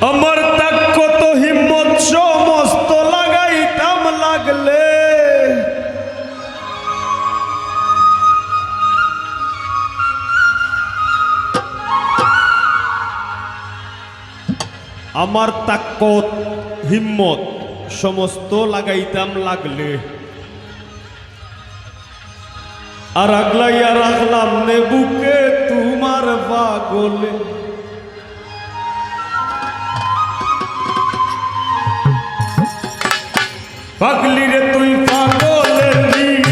আমার তাক কত হিম্মত, সমস্ত লাগাইতাম লাগলে। আমার তাকত হিম্মত, সমস্ত লাগাইতাম লাগলে। আর আগলাইয়া রাখলাম নে বুকে তোমার পাগলে। পাগলি রে তুই পাগলের নিক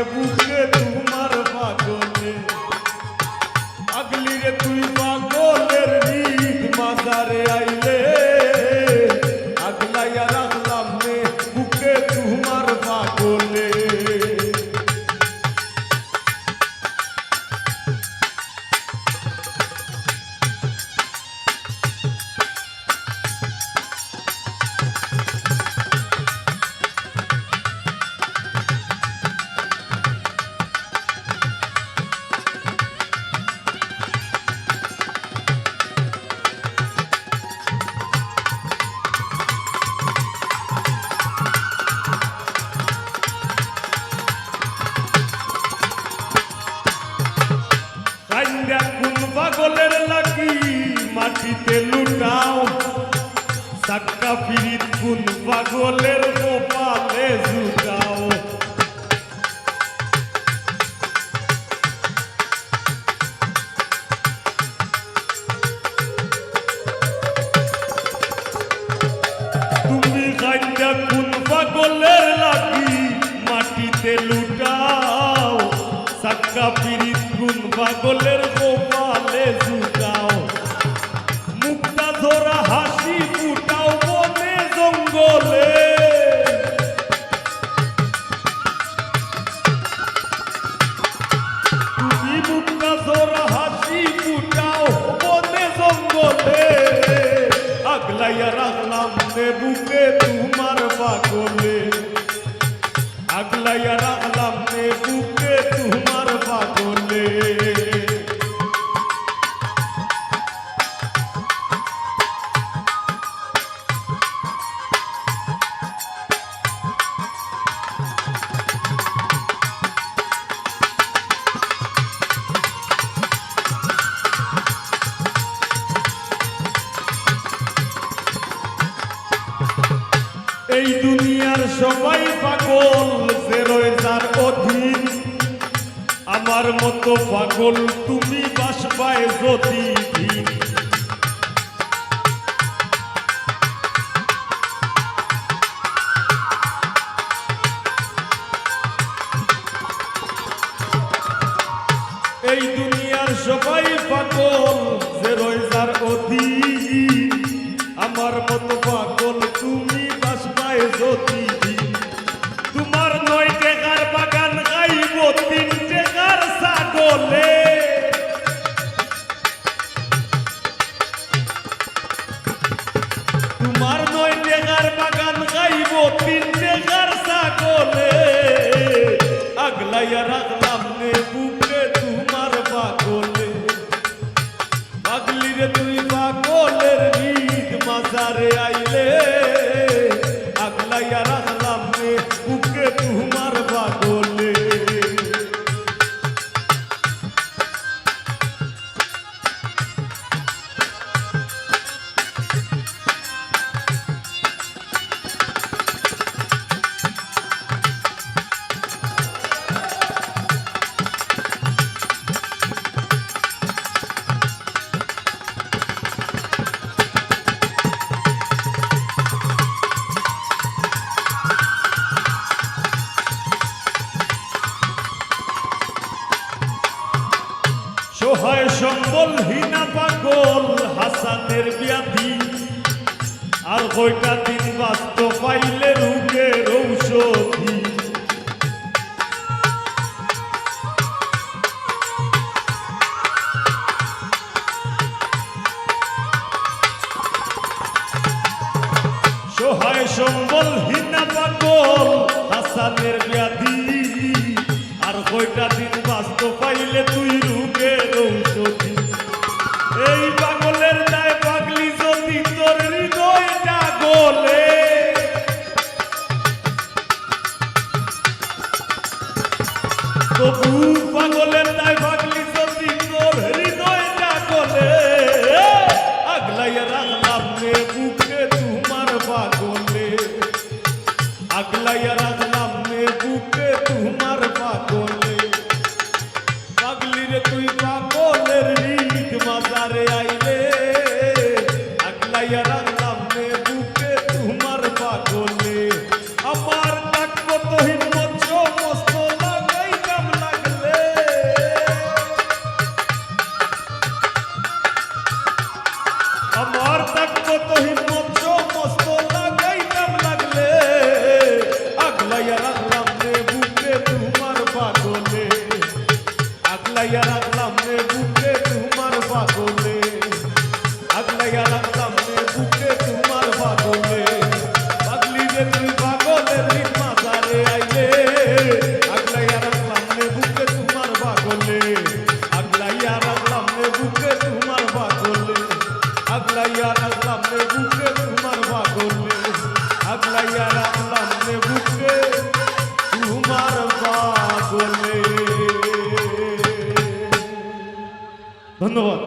রাখলাম নে মাটিতে লুটাও। সাক্কা ফিরিত কোন পাগলের কপালে জুটাও। তুমি কান্দা কোন পাগলের লাগি মাটিতে লুটাও। সাক্কা ফিরিত কোন পাগলের কপালে জুটাও। ধরা হাসি ফুটাও বনে জঙ্গলে। তুমি মুক্তা ধরা হাসি ফুটাও বনে জঙ্গলে। আগলাইয়া রাখলাম নে বুকে তোমার পাগলে। আগলাইয়া রাখলাম নে বুকে তোমার পাগলে। এই দুনিয়ার সবাই পাগল যে রয়েছার অধীন। আমার মতো পাগল তুমি বাসবায় যদি সম্বল হিনা পাগল হাসানের ব্যাধি। আর কয়টা দিন বাস্ত পাইলে রুগের ঔষধি। সহায় সম্বল হিনা পাগল হাসানের ব্যাধি। আর কয়টা দিন বাস্ত আগলাইয়া রাখলাম রে বুকে তোমার পাগল আগলাইয়া রাখলাম রে ধন্যবাদ।